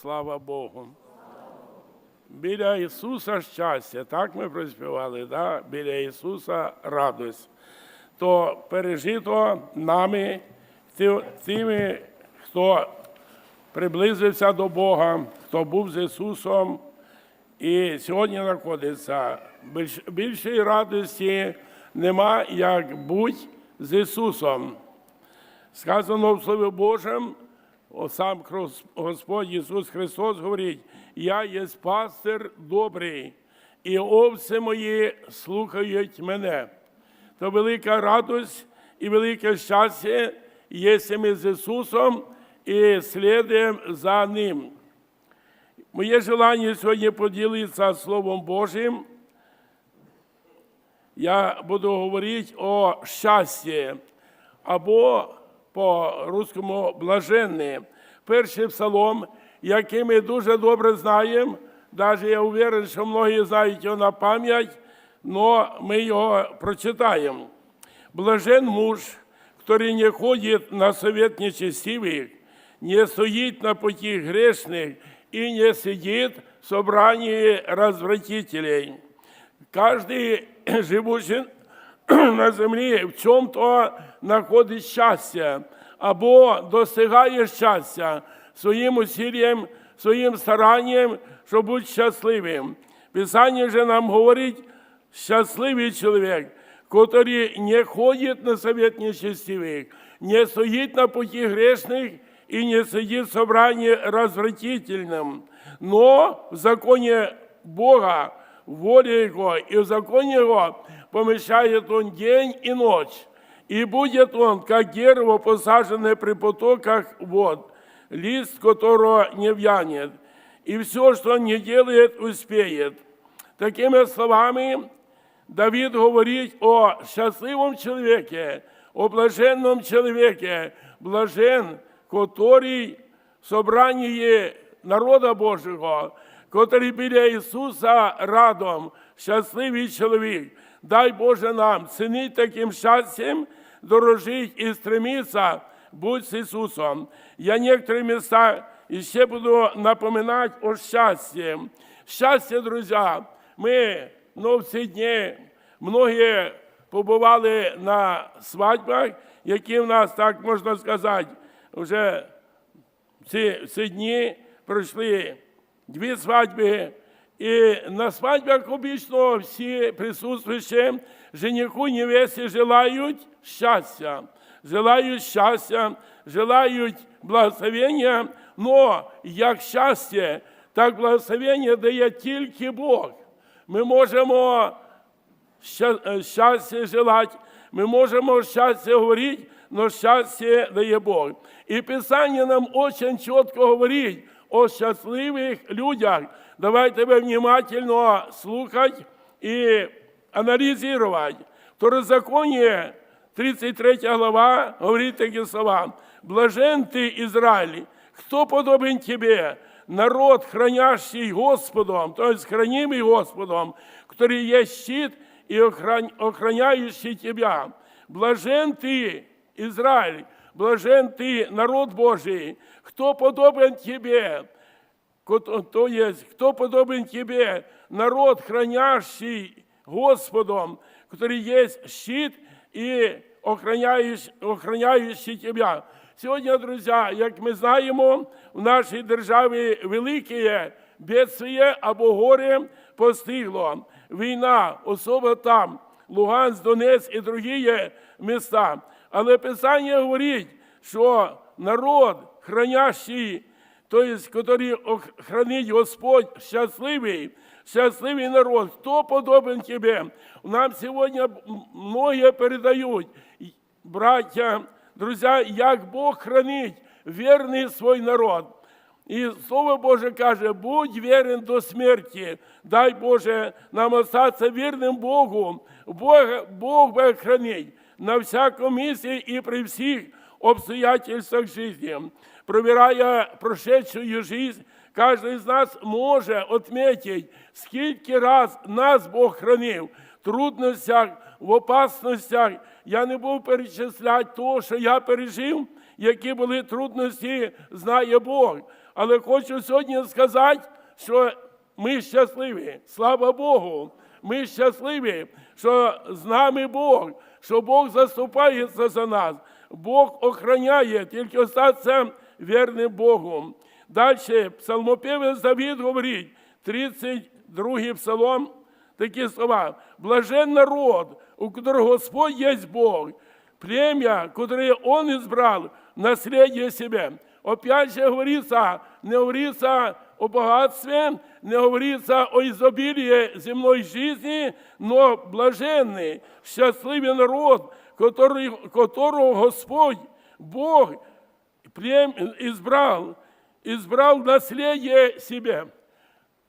Слава Богу. Біля Ісуса щастя, так ми проспівали, да? біля Ісуса радость. То пережито нами, тими, хто приблизився до Бога, хто був з Ісусом і сьогодні знаходиться. Більшої радості нема, як будь з Ісусом. Сказано в Слові Божому, сам Господь Ісус Христос говорить, я є пастир добрий, і овці мої слухають мене. То велика радость і велике щастя, якщо ми з Ісусом і слідуємо за Ним. Моє желання сьогодні поділитися Словом Божим. Я буду говорити о щасті або по-русскому блаженне. Перший псалом, який ми дуже добре знаємо, навіть я уверен, що многі знають його на пам'ять, але ми його прочитаємо. Блажен муж, который не ходит на совет нечестивых, не стоит на пути грешных и не сидит в собрании развратителей. Каждый живущий на землі в чому-то знаходить щастя або досягає щастя своїм усіллям, своїм старанням, щоб бути щасливим. Писання же нам говорить, щасливий чоловік, який не ходить на совет нечестивых, не стоїть на пути грешних и не сидит в собрании развратительном, но в законе Бога воле Его, и в законе Его помещает Он день и ночь. И будет он, как дерево, посаженное при потоках вод, лист которого не вянет. И все, что он не делает, успеет. Такими словами, Давид говорит о счастливом человеке, о блаженном человеке, блажен, который в собрании народа Божого, который біля Ісуса радом, щасливий чоловік. Дай Боже нам цінити таким щастям, дорожить і стремиться бути з Ісусом. Я некоторые места ще буду напоминать о счастье. Щастя, друзі, ми ну, в ці дні многі побували на свадьбах, які в нас, так можна сказати, вже ці, ці дні пройшли дві свадьби. І на свадьбах обично всі присутствуючі жениху невесті желають щастя, желають щастя, желають благословення, но як щастя, так благословення дає тільки Бог. Ми можемо е, щастя желати, ми можемо щастя говорити, але щастя дає Бог. І Писання нам дуже чітко говорить о щасливих людях Давайте ви внимательно слухати і аналізувати. Второзаконие, 33 глава, говорить такі слова. Блажен ти, Ізраїль, хто подобен тебе, народ, хранящий Господом, то есть хранимый Господом, который есть щит и охран- охраняющий тебя. Блажен ты, Израиль, блажен ты, народ Божий, кто подобен тебе, Ко- то есть, кто подобен тебе, народ, хранящий Господом, который есть щит и охраняющий, охраняющий тебя. Сьогодні, друзі, як ми знаємо, в нашій державі велике бедствие або горе постигло. Війна, особа там, Луганськ, Донець і другі міста. Але Писання говорить, що народ, хранящий то есть, который ох- хранить Господь, счастливый, счастливый народ. Кто подобен тебе? Нам сегодня м- многие передают, и- братья, друзья, як Бог хранить верный свой народ. І Слово Боже каже, будь вірен до смерті. Дай Боже нам остатися вірним Богу. Бог, Бог буде хранить на всякому місці і при всіх обстоятельствах життя. Провіряя прошедшую жизнь, кожен з нас може отметить, скільки раз нас Бог хранив в трудностях, в опасностях. Я не буду перечисляти того, що я пережив, які були трудності, знає Бог. Але хочу сьогодні сказати, що ми щасливі. Слава Богу! Ми щасливі, що з нами Бог, що Бог заступається за нас, Бог охороняє, тільки остатися вірним Богу. Далі псалмопівець Давід говорить, 32 псалом, такі слова. Блажен народ, у которого Господь есть Бог, племя, которое Он избрал, в наследие себе. Опять же говорится, не говорится о богатстве, не говорится о изобилии земной жизни, но блаженный, счастливый народ, который, которого Господь, Бог, плем избрал, избрал наследие себе.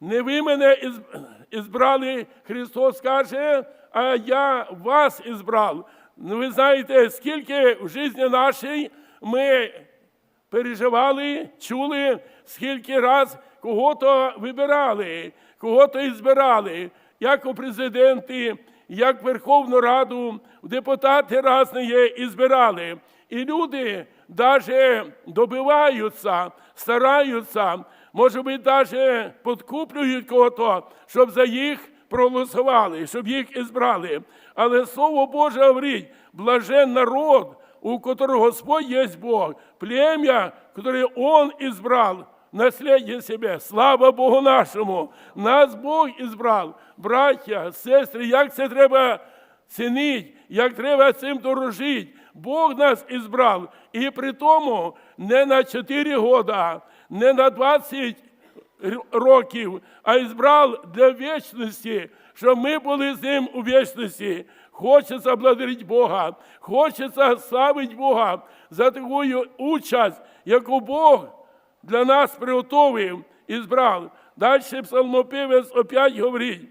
Не ви мене із- ізбрали, Христос каже, а я вас ізбрав. Ну, ви знаєте, скільки в житті нашій ми переживали, чули, скільки раз кого-то вибирали, кого-то ізбирали, як у президенти, як Верховну Раду, депутати різні і збирали. І люди навіть добиваються, стараються, може бути, навіть подкуплюють кого-то, щоб за їх проголосували, щоб їх ізбрали. Але Слово Боже говорить, блажен народ, у которого Господь есть Бог, племя, которое Он избрал, наследие себе. Слава Богу нашому! Нас Бог ізбрав. Браття, сестри, як це треба цінити, як треба цим дорожити. Бог нас ізбрав. І при тому не на 4 года, не на 20 років, а ізбрав для вічності, щоб ми були з ним у вічності. Хочеться благодарити Бога, хочеться славити Бога за таку участь, яку Бог для нас приготовив і збрав. Далі псалмопівець опять говорить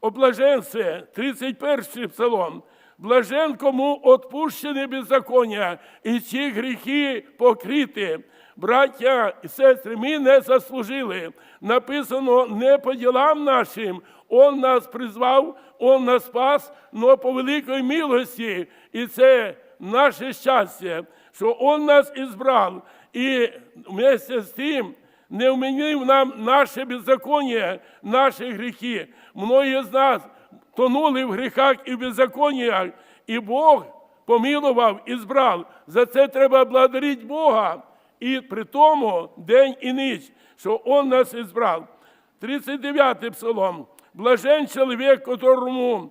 о блаженстві, 31 псалом. Блажен, кому отпущені беззаконня, і ці гріхи покриті. Браття і сестри, ми не заслужили. Написано не по ділам нашим. Он нас призвав, Он нас спас, но по великій милості. І це наше щастя, що Он нас ізбрав. І вместе з тим не вменив нам наше беззаконня, наші гріхи. Многі з нас тонули в гріхах і в беззаконнях, і Бог помилував і збрав. За це треба благодарити Бога. І при тому день і ніч, що Он нас ізбрав. 39 псалом. Блажен чоловік, которому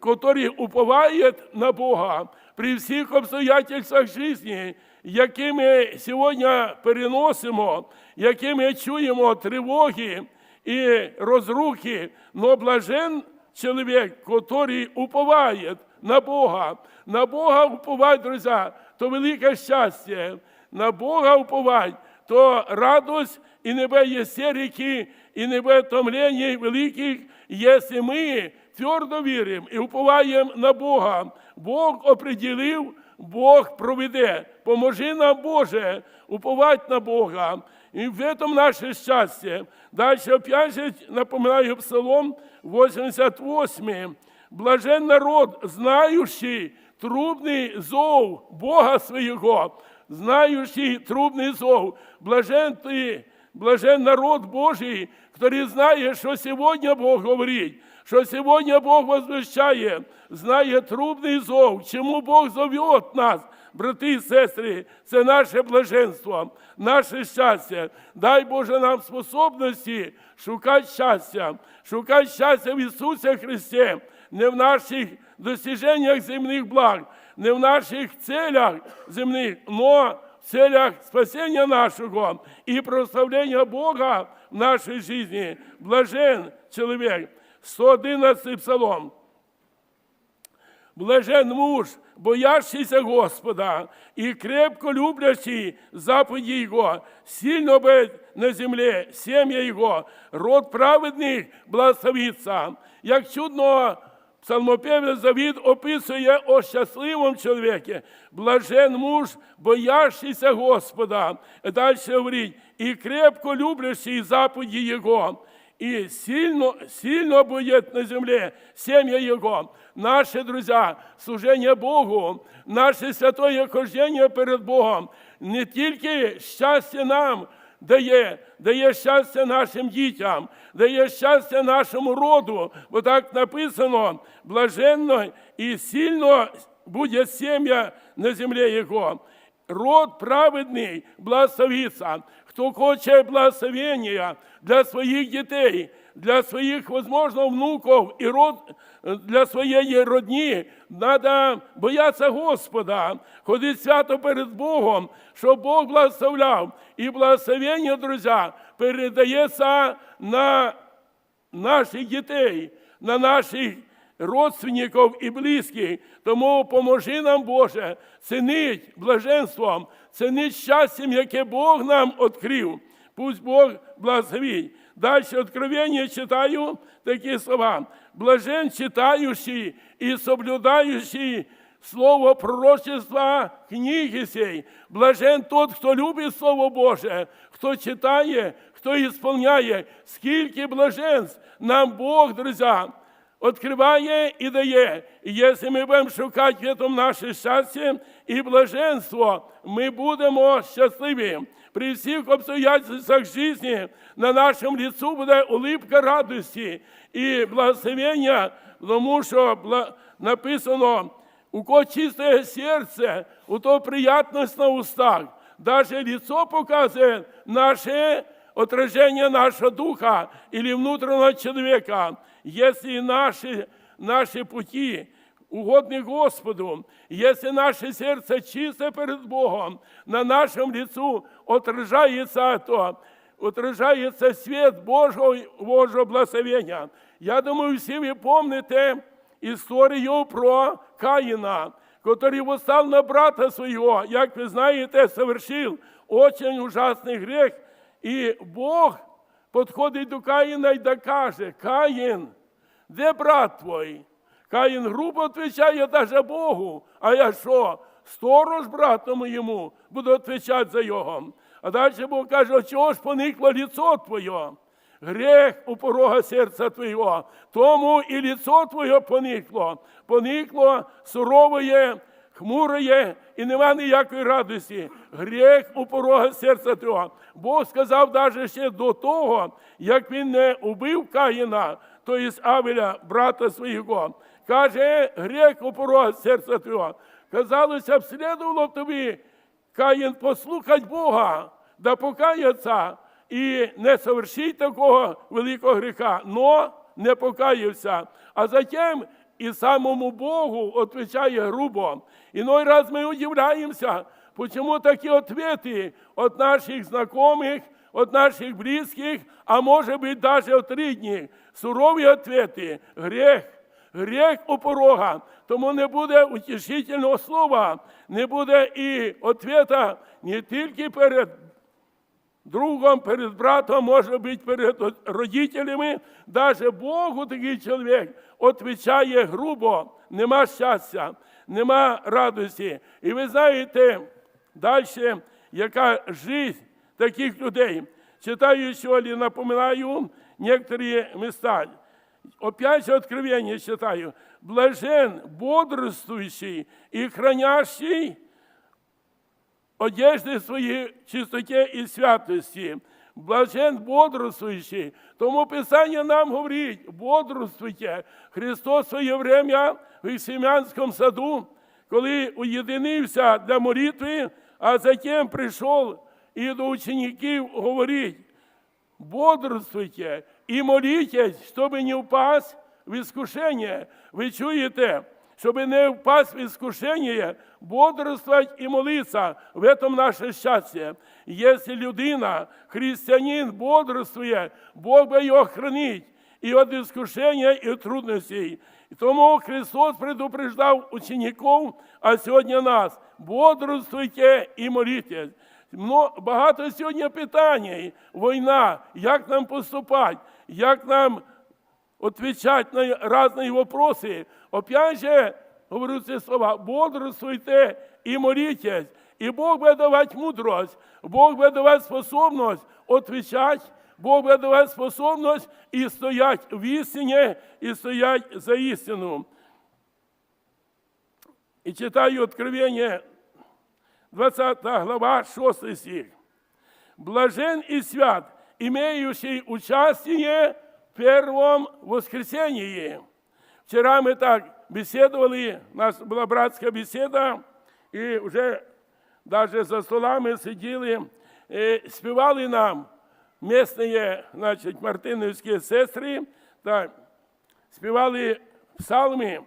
который уповает на Бога при всіх обстоятельствах житті, які ми сьогодні переносимо, які ми чуємо тривоги і розрухи, но блажен чоловік, який уповає на Бога. На Бога уповать, друзі, то велике щастя. На Бога уповать, то радость і небе є все ріки, і небе томлення великих, якщо ми твердо віримо і уповаємо на Бога. Бог определив, Бог проведе. Поможи нам, Боже, уповать на Бога. І в этом наше щастя. Дальше опять же напоминаю Псалом 88. Блажен народ, знаючий трубний зов Бога свого, знаючий трубний зов. Блажен ти, блажен народ Божий, который знає, що сьогодні Бог говорить, що сьогодні Бог возвещає, знає трубний зов, чому Бог зовет нас, брати і сестри, це наше блаженство, наше щастя. Дай Боже нам способності шукати щастя, шукати щастя в Ісусі Христі, не в наших достиженнях земних благ, не в наших целях земних, но в целях спасения нашего и прославления Бога в нашей жизни. Блажен человек. 111 псалом. Блажен муж, боящийся Господа, и крепко люблящий заповеди Его, сильно быть на земле семья Его, род праведних благословиться. Як чудно псалмопевець Давид описує о щасливому чоловіку. Блажен муж, боящийся Господа. Далі говорить, і крепко люблящий заповеди Його. И сильно, сильно будет на земле семья Его. Наши друзья, служение Богу, наше святое хождение перед Богом, не тільки щастя нам, дає, дає щастя нашим дітям, дає щастя нашому роду, бо так написано, блаженно і сильно буде сім'я на землі Його. Род праведний благословиться. Хто хоче благословення для своїх дітей, для своїх, возможно, внуків і род, для своєї родні, треба боятися Господа, ходити свято перед Богом, щоб Бог благословляв. І благословення, друзі, передається на наших дітей, на наших родственників і близьких. Тому поможи нам, Боже, цінить блаженством, цінить щастям, яке Бог нам відкрив. Пусть Бог благословить. Далі откровення читаю такі слова. Блажен читаючий і соблюдаючий слово пророчества книги сей. Блажен тот, хто любить Слово Боже, хто читає, хто ісполняє. Скільки блаженств нам Бог, друзі, відкриває і дає. І якщо ми будемо шукати в цьому наше щастя і блаженство, ми будемо щасливі. При всіх обстоятельствах житті на нашому ліцу буде улипка радості і благословення, тому що бла- написано, у кого чисте серце, у того приятність на устах. Даже лицо показує наше отражение нашего духа или внутреннего человека Если наши, наши пути угодны Господу, если наше сердце чисто перед Богом, на нашем лицу отражается то, отражается свет Божого, Божого благословения. Я думаю, всі ви помните історію про Каїна, который восстал на брата своего, як ви знаєте, совершил очень ужасный грех. І Бог підходить до Каїна і да каже, Каїн, де брат твій? Каїн грубо відповідає даже Богу. А я що? Сторож братому йому буду відповідати за його. А далі Бог каже, чого ж поникло лицо твоє? Грех у порога серця твого, тому і лицо твоє поникло. Поникло суровое, хмуроє і нема ніякої радості. Грех у порога серця твого. Бог сказав навіть ще до того, як він не убив Каїна, то із Авеля, брата свого. Каже, грех у порога серця твого. Казалося б, слідувало б тобі, Каїн, послухать Бога, да покаяться і не совершить такого великого гріха, но не покаявся. А затем і самому Богу відповідає грубо. Іной раз ми удивляємося, почему такі ответи від наших знайомих, від наших близьких, а може бути навіть від рідних. Сурові ответи, грех, грех у порога. Тому не буде утішительного слова, не буде і ответа не тільки перед другом, перед братом, може бути перед родителями. Даже Богу такий чоловік відповідає грубо, нема щастя, нема радості. І ви знаєте, далі, яка життя таких людей. Читаю сьогодні, напоминаю некоторі міста. Опять же читаю. Блажен, бодрствующий и хранящий одежди свої чистоті і святості. Блажен бодрствуючий. Тому Писання нам говорить, бодрствуйте. Христос своє время в Ісім'янському саду, коли уєдинився для молитви, а затем прийшов і до учеників говорить, бодрствуйте и молитесь, чтобы не упасть в искушение. Ви чуєте, щоб не впасть в искушение, бодрствовать и молиться. В этом наше счастье. Если людина, христианин, бодрствує, Бог би його хранить і від искушення, і від трудностей. Тому Христос предупреждав учеників, а сьогодні нас. Бодрствуйте і молітесь. Багато сьогодні питань. Війна, як нам поступати, як нам отвечать на разные вопросы. Опять же, говорю ці слова, бодрствуйте і молитесь. І Бог буде давати мудрость, Бог буде давати способність отвечать, Бог буде давати способність і стоять в істині, і стоять за істину. І читаю Откровення, 20 глава, 6 стих. блажен и свят, имеющий участие первом воскресении. Вчера мы так беседовали, у нас была братская беседа, и уже даже за столами сиділи, е, співали нам місні, значить, мартиновські сестри, так, співали псалми,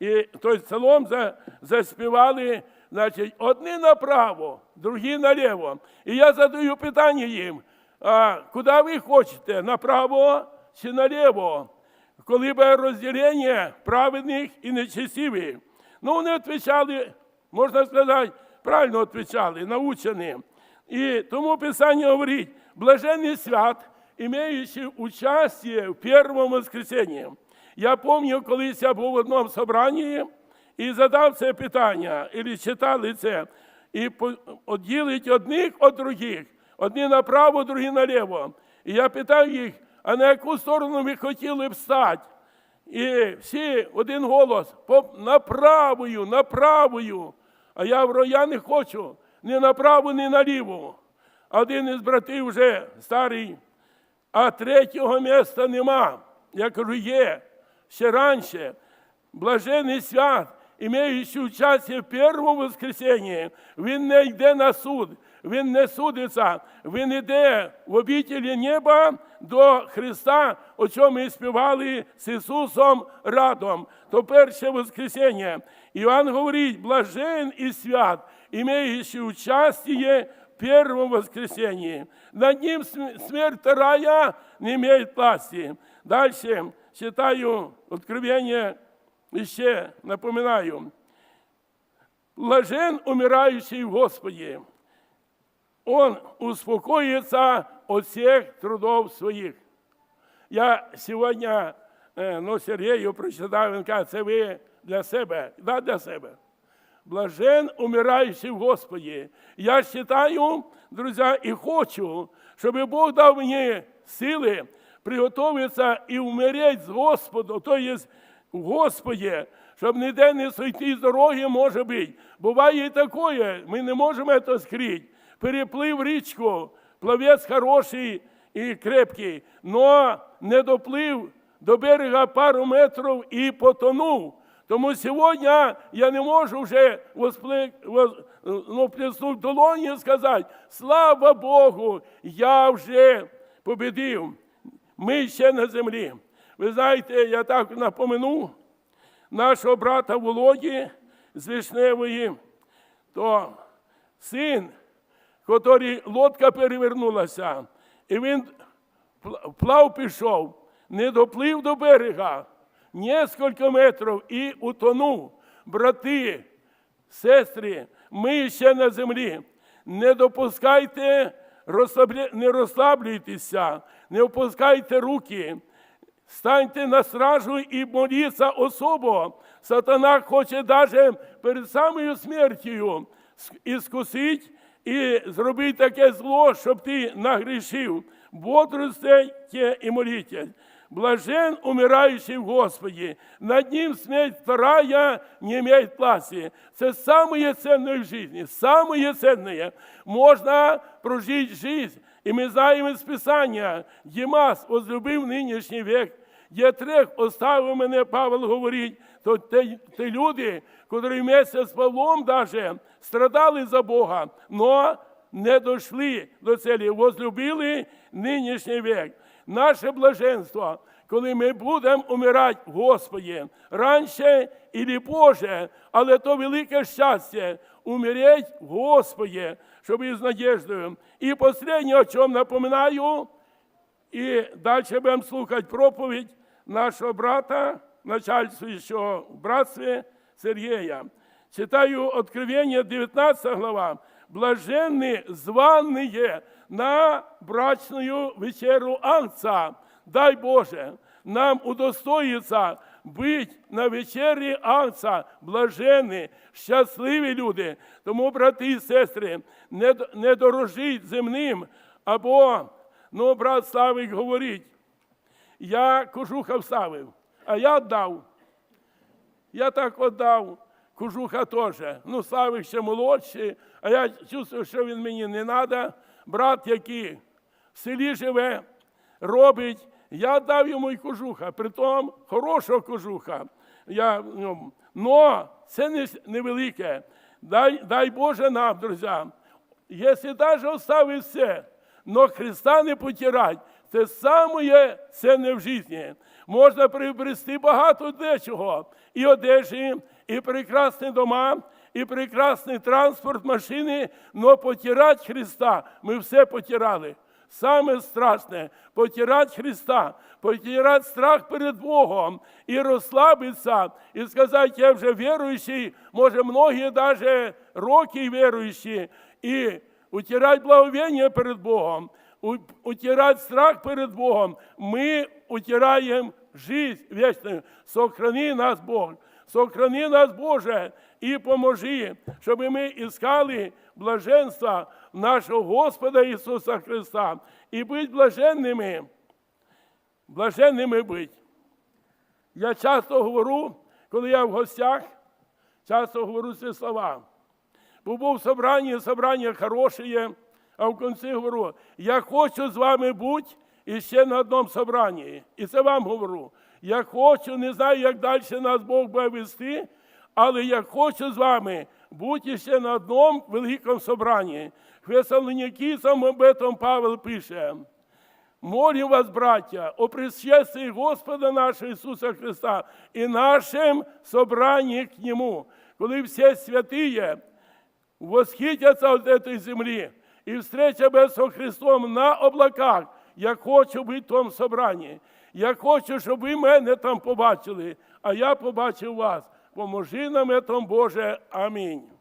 і той псалом за, заспівали, значить, одні направо, другі наліво. І я задаю питання їм, а куди ви хочете, направо чи наліво? Коли буде розділення праведних і нечестивих. Ну, вони відповідали, можна сказати, правильно відповідали, научені. І тому Писання говорить, блаженний свят, имеющий участие в первом воскресенье. Я пам'ятаю, колись я був в одному собранні і задав це питання, і читали це, і відділить одних від других, одні направо, другі наліво. І я питав їх, а на яку сторону ви хотіли б стати? І всі один голос «По- на правою, на. А я говорю, я не хочу ні направо, ні наліво. Один із братів вже старий, а третього міста нема. Я кажу, є ще раніше. Блажений свят, імеючи участь в першому воскресенні, він не йде на суд, він не судиться, він йде в обітелі неба до Христа, о чому ми співали з Ісусом радом. То перше воскресіння. Іван говорить, блажен і свят, імеючи участие в первом воскресении. Над ним смерть рая не имеет власти. Дальше читаю Откровение, еще напоминаю. Блажен умирающий в Господе. Он успокоится от всех трудов своих. Я сьогодні е, ну, Сергію прочитав, він каже, це ви для себе, да, для себе. Блажен умираючий в Господі. Я вважаю, друзі, і хочу, щоб Бог дав мені сили приготуватися і вмереть з Господом, то є в Господі, щоб ніде не сойти з дороги, може бути. Буває і таке, ми не можемо це скрити. Переплив річку, плавець хороший і крепкий, но не доплив до берега пару метрів і потонув. Тому сьогодні я не можу вже ну, плеснути долоні і сказати, слава Богу, я вже победив. Ми ще на землі. Ви знаєте, я так напомину нашого брата Володі з Вишневої, то син, котрий лодка перевернулася, і він пла- вплав пішов, не доплив до берега, несколько метрів і утонув. Брати, сестри, ми ще на землі. Не допускайте, не розслаблюйтеся, не опускайте руки. Станьте на стражу і моліться особо. Сатана хоче навіть перед самою смертю іскусити і зробити таке зло, щоб ти нагрішив. Бодрствуйте і молітесь. Блажен умирающий в Господі, над ним смерть вторая не имеет власти. Це самое ценное в жизни, самое ценное. Можно прожить жизнь, і ми знаємо із Писання, Дімас возлюбив нинішній век, є трех оставив мене, Павел говорить, то те люди, котрі вместе з Павлом даже страдали за Бога, но не дійшли до цілі, возлюбили нинішній век. Наше блаженство, коли ми будемо умирати Господі раніше і позже, але то велике щастя умереть Господі, щоб із надіждою. І останнє, о чому напоминаю, і далі будемо слухати проповідь нашого брата, начальствуючого в братстві Сергія. Читаю Откровення, 19 глава. Блаженні звані на брачную вечеру Анца. Дай Боже, нам удостоїться бути на вечері Анца, блаженні, щасливі люди. Тому, брати і сестри, не, не дорожіть земним, або, ну, брат Славик говорить, я кожуха вставив, а я дав. Я так віддав, кожуха теж. Ну, Славик ще молодший, а я чувствую, що він мені не треба, брат, який в селі живе, робить. Я дав йому й кожуха, притом хорошого кожуха. Я, ну, но це не, невелике. Дай, дай Боже нам, друзі, якщо навіть оставить все, но Христа не потирать, це саме це не в житті. Можна приобрести багато дечого. І одежі, і прекрасні дома, і прекрасний транспорт, машини, но потирать Христа ми все потирали. Саме страшне потирати Христа, потирати страх перед Богом і розслабитися, і сказати, я вже віруючий, може, многі навіть роки віруючі, і утирати благовіння перед Богом, утирати страх перед Богом. Ми утираємо жизнь вічну. Сохрани нас Бог. Сохрани нас, Боже, і поможи, щоб ми іскали блаженства нашого Господа Ісуса Христа і бути блаженними, блаженними бути. Я часто говорю, коли я в гостях, часто говорю ці слова. Бо був собрання, собрання хороше, а в кінці говорю, я хочу з вами бути і ще на одному собранні. І це вам говорю. Я хочу, не знаю, як далі нас Бог буде вести, але я хочу з вами бути ще на одному великому собранні. Фесалоникійцям об этом Павел пише. Молим вас, братья, о пришествии Господа нашего Иисуса Христа и нашем собрании к Нему, коли все святые восхитятся от этой земли и встретятся со Христом на облаках. Я хочу бути в тому собранні. Я хочу, щоб ви мене там побачили, а я побачив вас. Поможи нам этом, Боже. Амінь.